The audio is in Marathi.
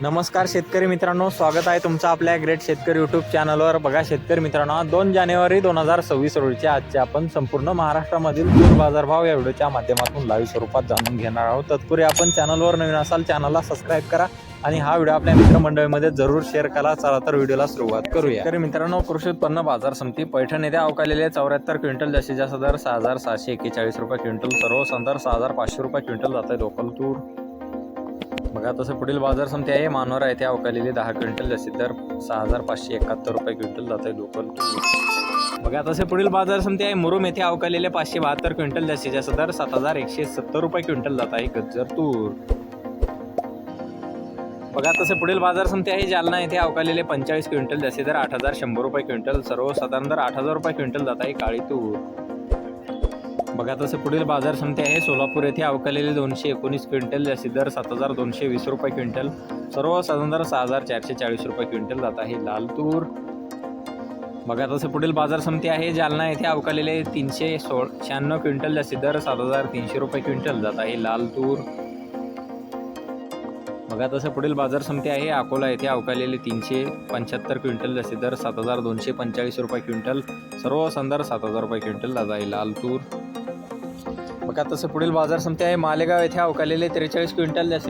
नमस्कार शेतकरी मित्रांनो स्वागत आहे तुमचं आपल्या ग्रेट शेतकरी युट्यूब चॅनलवर बघा शेतकरी मित्रांनो दोन जानेवारी दोन हजार सव्वीस रोजीच्या आजचे आपण संपूर्ण महाराष्ट्रामधील दूर बाजारभाव या व्हिडिओच्या माध्यमातून लाईव्ह स्वरूपात जाणून घेणार आहोत. तत्पूर्वी आपण चॅनलवर नवीन असाल चॅनलला सबस्क्राईब करा आणि हा व्हिडिओ आपल्या मित्रमंडळीमध्ये जरूर शेअर करा. चला तर व्हिडिओला सुरुवात करूया. तर मित्रांनो कृषी उत्पन्न बाजार समिती पैठण येथे अवकालेले चौऱ्याहत्तर क्विंटल जास्तीत जास्त दर सहा हजार सहाशे एक्केचाळीस रुपये क्विंटल सर्व संदर सहा हजार पाचशे रुपये क्विंटल जात आहे लोकल तूर बघा तसं पुढील बाजार समिती आहे मानोर आहे ते अवकालेली दहा क्विंटल जास्तीत दर सहा हजार पाचशे एकाहत्तर रुपये क्विंटल जात आहे लोकल. तूर बघा तसे पुढील बाजार समिती आहे मुरुम येथे अवकालेले पाचशे बहात्तर क्विंटल जास्तीत जास्त दर सात हजार एकशे सत्तर रुपये क्विंटल जात आहे गज्जर तूर. बघा तसे पुढील बाजार समिती आहे जालना येथे अवकालेले पंचेचाळीस क्विंटल जास्तीत दर आठ हजार शंभर रुपये क्विंटल सर्वसाधारण दर आठ हजार रुपये क्विंटल जात आहे काळी तूर. बघा तसं पुढील बाजार समिती आहे. सोलापूर येथे अवकालेले दोनशे एकोणीस क्विंटल जास्ती दर सात हजार दोनशे वीस रुपये क्विंटल. सर्वसाधारण दर सहा हजार चारशे चाळीस रुपये क्विंटल जात आहे लाल तूर बघा तसं पुढील बाजार समिती आहे. जालना येथे अवकालेले तीनशे सोळ शहाण्णव क्विंटल जास्तीत दर सात हजार तीनशे रुपये क्विंटल जात आहे लाल तूर बघा तसं पुढील बाजार समिती आहे. अकोला येथे अवकालेले तीनशे पंच्याहत्तर क्विंटल जास्ती दर सात हजार दोनशे पंचेचाळीस रुपये क्विंटल. सर्व संदर सात हजार रुपये क्विंटल जात आहे लाल तूर मग आता पुढील बाजार समिती आहे. मालेगाव येथे अवकालेले त्रेचाळीस क्विंटल जास्त